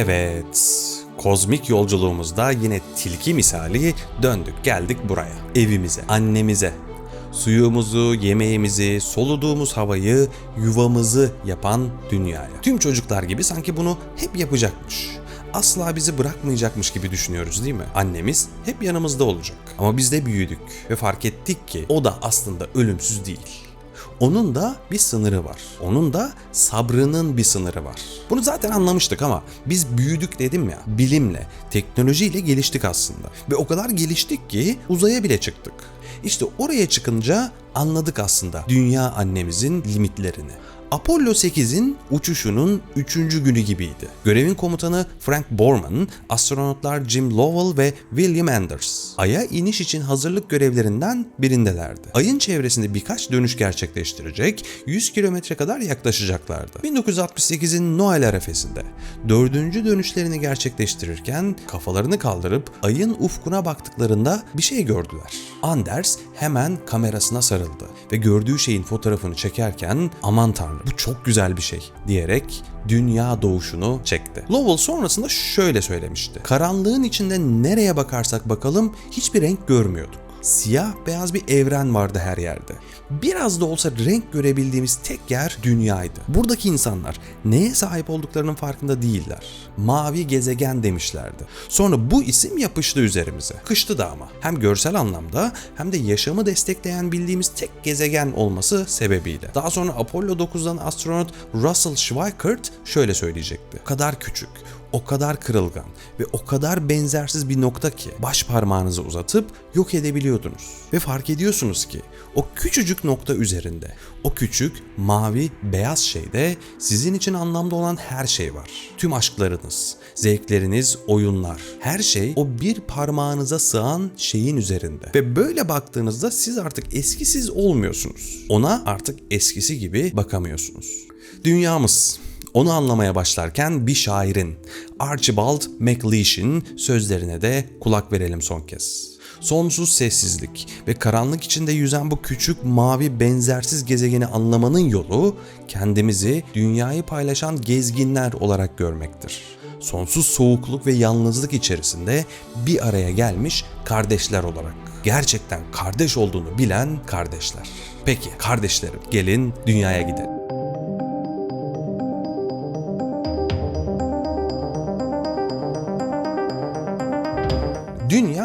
Evet, kozmik yolculuğumuzda yine tilki misali döndük geldik buraya. Evimize, annemize. Suyumuzu, yemeğimizi, soluduğumuz havayı, yuvamızı yapan dünyaya. Tüm çocuklar gibi sanki bunu hep yapacakmış. Asla bizi bırakmayacakmış gibi düşünüyoruz değil mi? Annemiz hep yanımızda olacak. Ama biz de büyüdük ve fark ettik ki o da aslında ölümsüz değil. Onun da bir sınırı var. Onun da sabrının bir sınırı var. Bunu zaten anlamıştık ama biz büyüdük dedim ya. Bilimle, teknolojiyle geliştik aslında. Ve o kadar geliştik ki uzaya bile çıktık. İşte oraya çıkınca anladık aslında dünya annemizin limitlerini. Apollo 8'in uçuşunun 3. günü gibiydi. Görevin komutanı Frank Borman, astronotlar Jim Lovell ve William Anders Ay'a iniş için hazırlık görevlerinden birindelerdi. Ayın çevresinde birkaç dönüş gerçekleştirecek, 100 kilometre kadar yaklaşacaklardı. 1968'in Noel arefesinde dördüncü dönüşlerini gerçekleştirirken kafalarını kaldırıp ayın ufkuna baktıklarında bir şey gördüler. Anders hemen kamerasına sarıldı ve gördüğü şeyin fotoğrafını çekerken aman tanrım bu çok güzel bir şey diyerek dünya doğuşunu çekti. Lowell sonrasında şöyle söylemişti. Karanlığın içinde nereye bakarsak bakalım hiçbir renk görmüyorduk. Siyah beyaz bir evren vardı her yerde. Biraz da olsa renk görebildiğimiz tek yer dünyaydı. Buradaki insanlar neye sahip olduklarının farkında değiller. Mavi gezegen demişlerdi. Sonra bu isim yapıştı üzerimize. Kıştı da ama. Hem görsel anlamda hem de yaşamı destekleyen bildiğimiz tek gezegen olması sebebiyle. Daha sonra Apollo 9'dan astronot Russell Schweikert şöyle söyleyecekti. O kadar küçük, o kadar kırılgan ve o kadar benzersiz bir nokta ki baş parmağınızı uzatıp yok edebiliyordunuz. Ve fark ediyorsunuz ki o küçücük nokta üzerinde, o küçük mavi beyaz şeyde sizin için anlamda olan her şey var. Tüm aşklarınız, zevkleriniz, oyunlar, her şey o bir parmağınıza sığan şeyin üzerinde. Ve böyle baktığınızda siz artık eskisiz olmuyorsunuz. Ona artık eskisi gibi bakamıyorsunuz. Dünyamız onu anlamaya başlarken bir şairin Archibald MacLeish'in sözlerine de kulak verelim son kez. Sonsuz sessizlik ve karanlık içinde yüzen bu küçük mavi benzersiz gezegeni anlamanın yolu kendimizi dünyayı paylaşan gezginler olarak görmektir. Sonsuz soğukluk ve yalnızlık içerisinde bir araya gelmiş kardeşler olarak. Gerçekten kardeş olduğunu bilen kardeşler. Peki kardeşlerim gelin dünyaya gidelim.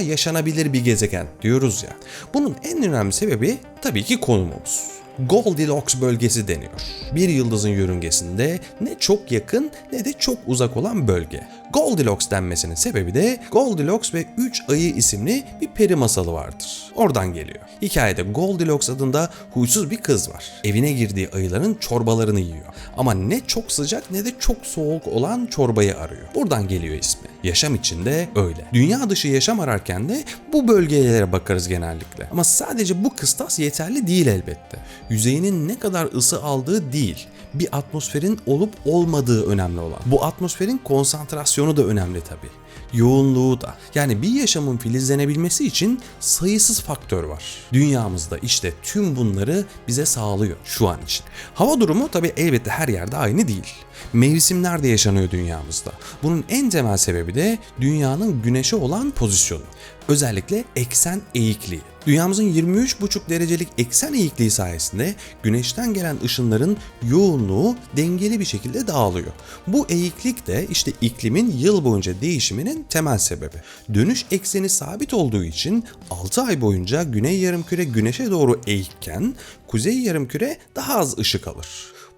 Dünya yaşanabilir bir gezegen diyoruz ya. Bunun en önemli sebebi tabii ki konumumuz. Goldilocks bölgesi deniyor. Bir yıldızın yörüngesinde ne çok yakın ne de çok uzak olan bölge. Goldilocks denmesinin sebebi de Goldilocks ve 3 Ayı isimli bir peri masalı vardır. Oradan geliyor. Hikayede Goldilocks adında huysuz bir kız var. Evine girdiği ayıların çorbalarını yiyor. Ama ne çok sıcak ne de çok soğuk olan çorbayı arıyor. Buradan geliyor ismi. Yaşam içinde öyle. Dünya dışı yaşam ararken de bu bölgelere bakarız genellikle. Ama sadece bu kıstas yeterli değil elbette. Yüzeyinin ne kadar ısı aldığı değil bir atmosferin olup olmadığı önemli olan. Bu atmosferin konsantrasyonu da önemli tabii. Yoğunluğu da. Yani bir yaşamın filizlenebilmesi için sayısız faktör var. Dünyamızda işte tüm bunları bize sağlıyor şu an için. Hava durumu tabii elbette her yerde aynı değil. Mevsimler de yaşanıyor dünyamızda. Bunun en temel sebebi de dünyanın güneşe olan pozisyonu. Özellikle eksen eğikliği. Dünyamızın 23,5 derecelik eksen eğikliği sayesinde güneşten gelen ışınların yoğunluğu dengeli bir şekilde dağılıyor. Bu eğiklik de işte iklimin yıl boyunca değişiminin temel sebebi. Dönüş ekseni sabit olduğu için 6 ay boyunca güney yarımküre güneşe doğru eğikken kuzey yarımküre daha az ışık alır.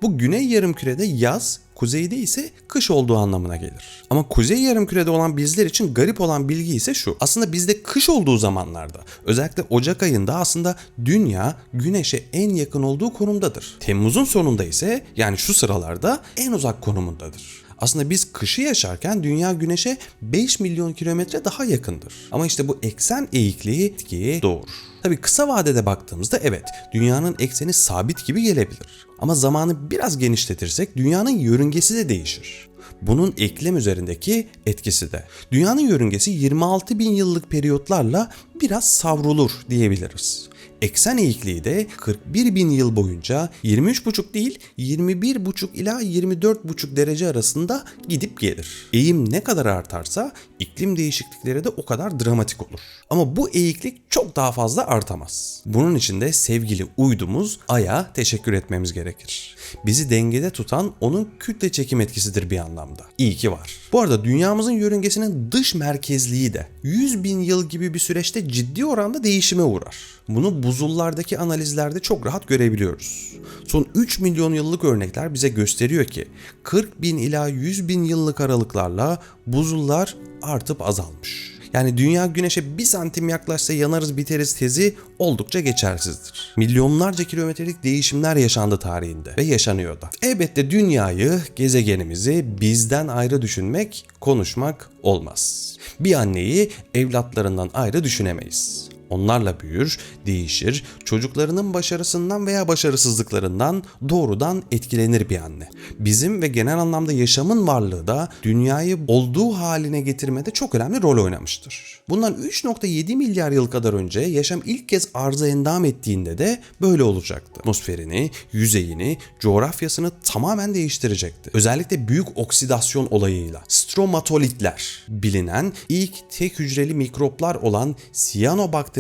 Bu güney yarımkürede yaz, kuzeyde ise kış olduğu anlamına gelir. Ama kuzey yarımkürede olan bizler için garip olan bilgi ise şu. Aslında bizde kış olduğu zamanlarda özellikle Ocak ayında aslında dünya güneşe en yakın olduğu konumdadır. Temmuz'un sonunda ise yani şu sıralarda en uzak konumundadır. Aslında biz kışı yaşarken dünya güneşe 5 milyon kilometre daha yakındır. Ama işte bu eksen eğikliği etkiyi doğurur. Tabi kısa vadede baktığımızda evet dünyanın ekseni sabit gibi gelebilir. Ama zamanı biraz genişletirsek dünyanın yörüngesi de değişir. Bunun eklem üzerindeki etkisi de. Dünyanın yörüngesi 26 bin yıllık periyotlarla biraz savrulur diyebiliriz. Eksen eğikliği de 41 bin yıl boyunca 23,5 değil 21,5 ila 24,5 derece arasında gidip gelir. Eğim ne kadar artarsa iklim değişiklikleri de o kadar dramatik olur. Ama bu eğiklik çok daha fazla artamaz. Bunun için de sevgili uydumuz Ay'a teşekkür etmemiz gerekir. Bizi dengede tutan onun kütle çekim etkisidir bir anlamda. İyi ki var. Bu arada dünyamızın yörüngesinin dış merkezliği de 100 bin yıl gibi bir süreçte ciddi oranda değişime uğrar. Bunu buzullardaki analizlerde çok rahat görebiliyoruz. Son 3 milyon yıllık örnekler bize gösteriyor ki 40 bin ila 100 bin yıllık aralıklarla buzullar artıp azalmış. Yani dünya güneşe bir santim yaklaşsa yanarız biteriz tezi oldukça geçersizdir. Milyonlarca kilometrelik değişimler yaşandı tarihinde ve yaşanıyor da. Elbette dünyayı, gezegenimizi bizden ayrı düşünmek, konuşmak olmaz. Bir anneyi evlatlarından ayrı düşünemeyiz. Onlarla büyür, değişir, çocuklarının başarısından veya başarısızlıklarından doğrudan etkilenir bir anne. Bizim ve genel anlamda yaşamın varlığı da dünyayı olduğu haline getirmede çok önemli rol oynamıştır. Bundan 3.7 milyar yıl kadar önce yaşam ilk kez arıza endam ettiğinde de böyle olacaktı. Atmosferini, yüzeyini, coğrafyasını tamamen değiştirecekti. Özellikle büyük oksidasyon olayıyla. Stromatolitler bilinen ilk tek hücreli mikroplar olan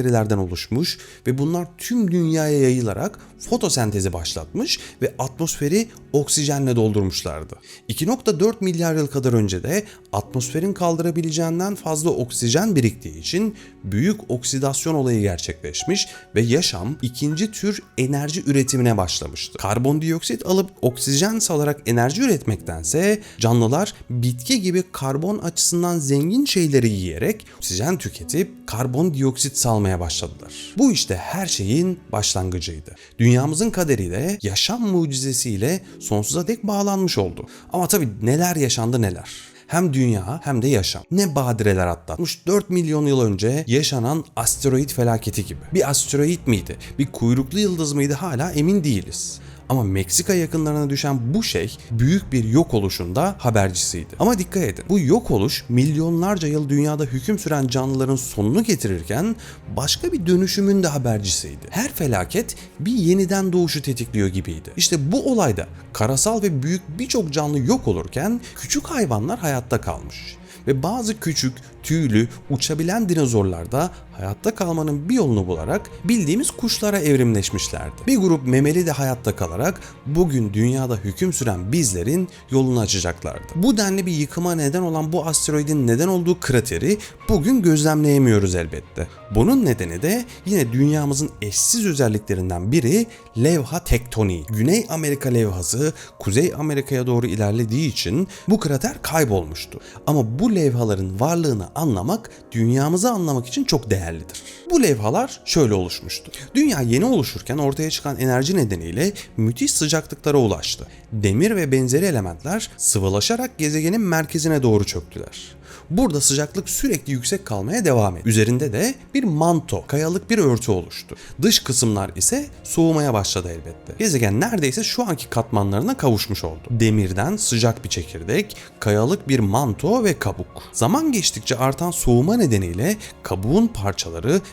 siyanobakterilerden oluşmuş ve bunlar tüm dünyaya yayılarak fotosentezi başlatmış ve atmosferi oksijenle doldurmuşlardı. 2.4 milyar yıl kadar önce de atmosferin kaldırabileceğinden fazla oksijen biriktiği için büyük oksidasyon olayı gerçekleşmiş ve yaşam ikinci tür enerji üretimine başlamıştı. Karbondioksit alıp oksijen salarak enerji üretmektense canlılar bitki gibi karbon açısından zengin şeyleri yiyerek oksijen tüketip karbondioksit salmaya başladılar. Bu işte her şeyin başlangıcıydı. Dünyamızın kaderiyle yaşam mucizesiyle sonsuza dek bağlanmış oldu. Ama tabii neler yaşandı neler hem dünya hem de yaşam. Ne badireler atlatmış 4 milyon yıl önce yaşanan asteroid felaketi gibi. Bir asteroid miydi? Bir kuyruklu yıldız mıydı hala emin değiliz. Ama Meksika yakınlarına düşen bu şey büyük bir yok oluşunda habercisiydi. Ama dikkat edin bu yok oluş milyonlarca yıl dünyada hüküm süren canlıların sonunu getirirken başka bir dönüşümün de habercisiydi. Her felaket bir yeniden doğuşu tetikliyor gibiydi. İşte bu olayda karasal ve büyük birçok canlı yok olurken küçük hayvanlar hayatta kalmış ve bazı küçük, tüylü, uçabilen dinozorlar da hayatta kalmanın bir yolunu bularak bildiğimiz kuşlara evrimleşmişlerdi. Bir grup memeli de hayatta kalarak bugün dünyada hüküm süren bizlerin yolunu açacaklardı. Bu denli bir yıkıma neden olan bu asteroidin neden olduğu krateri bugün gözlemleyemiyoruz elbette. Bunun nedeni de yine dünyamızın eşsiz özelliklerinden biri levha tektoniği. Güney Amerika levhası Kuzey Amerika'ya doğru ilerlediği için bu krater kaybolmuştu. Ama bu levhaların varlığını anlamak dünyamızı anlamak için çok değerlidir. Bu levhalar şöyle oluşmuştu. Dünya yeni oluşurken ortaya çıkan enerji nedeniyle müthiş sıcaklıklara ulaştı. Demir ve benzeri elementler sıvılaşarak gezegenin merkezine doğru çöktüler. Burada sıcaklık sürekli yüksek kalmaya devam etti. Üzerinde de bir manto, kayalık bir örtü oluştu. Dış kısımlar ise soğumaya başladı elbette. Gezegen neredeyse şu anki katmanlarına kavuşmuş oldu. Demirden sıcak bir çekirdek, kayalık bir manto ve kabuk. Zaman geçtikçe artan soğuma nedeniyle kabuğun parçaları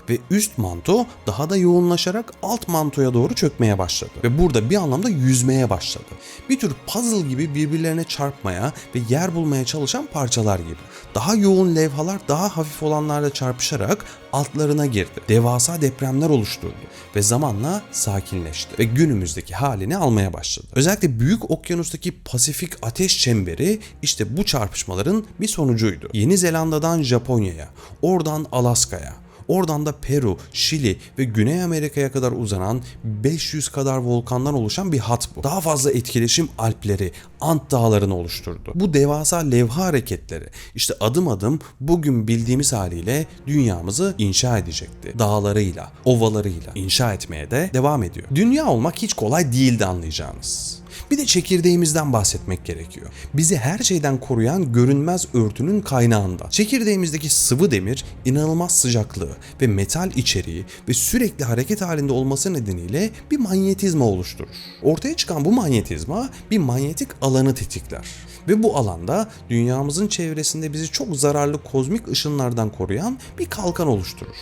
ve üst manto daha da yoğunlaşarak alt mantoya doğru çökmeye başladı. Ve burada bir anlamda yüzmeye başladı. Bir tür puzzle gibi birbirlerine çarpmaya ve yer bulmaya çalışan parçalar gibi. Daha yoğun levhalar daha hafif olanlarla çarpışarak altlarına girdi. Devasa depremler oluşturdu ve zamanla sakinleşti ve günümüzdeki halini almaya başladı. Özellikle Büyük Okyanus'taki Pasifik Ateş Çemberi işte bu çarpışmaların bir sonucuydu. Yeni Zelanda'dan Japonya'ya, oradan Alaska'ya, Oradan da Peru, Şili ve Güney Amerika'ya kadar uzanan 500 kadar volkandan oluşan bir hat bu. Daha fazla etkileşim Alpleri, Ant dağlarını oluşturdu. Bu devasa levha hareketleri işte adım adım bugün bildiğimiz haliyle dünyamızı inşa edecekti. Dağlarıyla, ovalarıyla inşa etmeye de devam ediyor. Dünya olmak hiç kolay değildi anlayacağınız. Bir de çekirdeğimizden bahsetmek gerekiyor. Bizi her şeyden koruyan görünmez örtünün kaynağında. Çekirdeğimizdeki sıvı demir inanılmaz sıcaklığı ve metal içeriği ve sürekli hareket halinde olması nedeniyle bir manyetizma oluşturur. Ortaya çıkan bu manyetizma bir manyetik alanı tetikler Ve bu alanda dünyamızın çevresinde bizi çok zararlı kozmik ışınlardan koruyan bir kalkan oluşturur.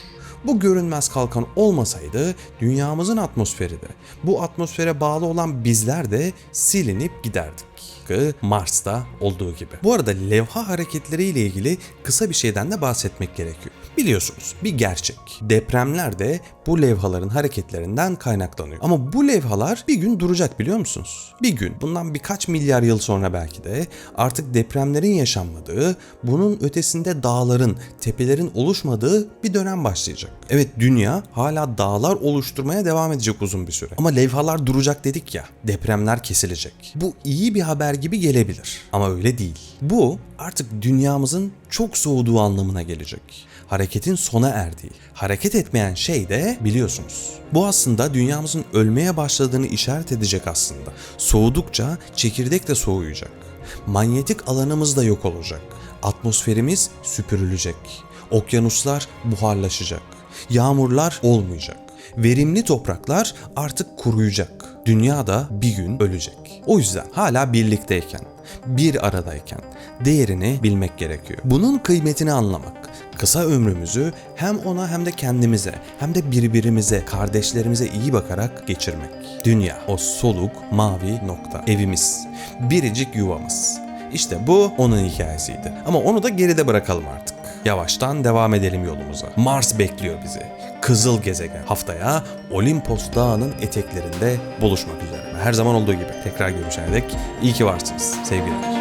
Bu görünmez kalkan olmasaydı dünyamızın atmosferi de, bu atmosfere bağlı olan bizler de silinip giderdik. Tıpkı Mars'ta olduğu gibi. Bu arada levha hareketleri ile ilgili kısa bir şeyden de bahsetmek gerekiyor. Biliyorsunuz bir gerçek. Depremler de bu levhaların hareketlerinden kaynaklanıyor. Ama bu levhalar bir gün duracak biliyor musunuz? Bir gün bundan birkaç milyar yıl sonra belki de artık depremlerin yaşanmadığı, bunun ötesinde dağların, tepelerin oluşmadığı bir dönem başlayacak. Evet dünya hala dağlar oluşturmaya devam edecek uzun bir süre. Ama levhalar duracak dedik ya, depremler kesilecek. Bu iyi bir haber gibi gelebilir ama öyle değil. Bu artık dünyamızın çok soğuduğu anlamına gelecek. Hareketin sona erdiği. Hareket etmeyen şey de biliyorsunuz. Bu aslında dünyamızın ölmeye başladığını işaret edecek aslında. Soğudukça çekirdek de soğuyacak. Manyetik alanımız da yok olacak. Atmosferimiz süpürülecek. Okyanuslar buharlaşacak. Yağmurlar olmayacak. Verimli topraklar artık kuruyacak. Dünya da bir gün ölecek. O yüzden hala birlikteyken, bir aradayken değerini bilmek gerekiyor. Bunun kıymetini anlamak, kısa ömrümüzü hem ona hem de kendimize, hem de birbirimize, kardeşlerimize iyi bakarak geçirmek. Dünya, o soluk, mavi nokta, evimiz, biricik yuvamız. İşte bu onun hikayesiydi. Ama onu da geride bırakalım artık. Yavaştan devam edelim yolumuza. Mars bekliyor bizi. Kızıl gezegen. Haftaya Olimpos Dağı'nın eteklerinde buluşmak üzere. Her zaman olduğu gibi tekrar görüşene dek iyi ki varsınız sevgiler.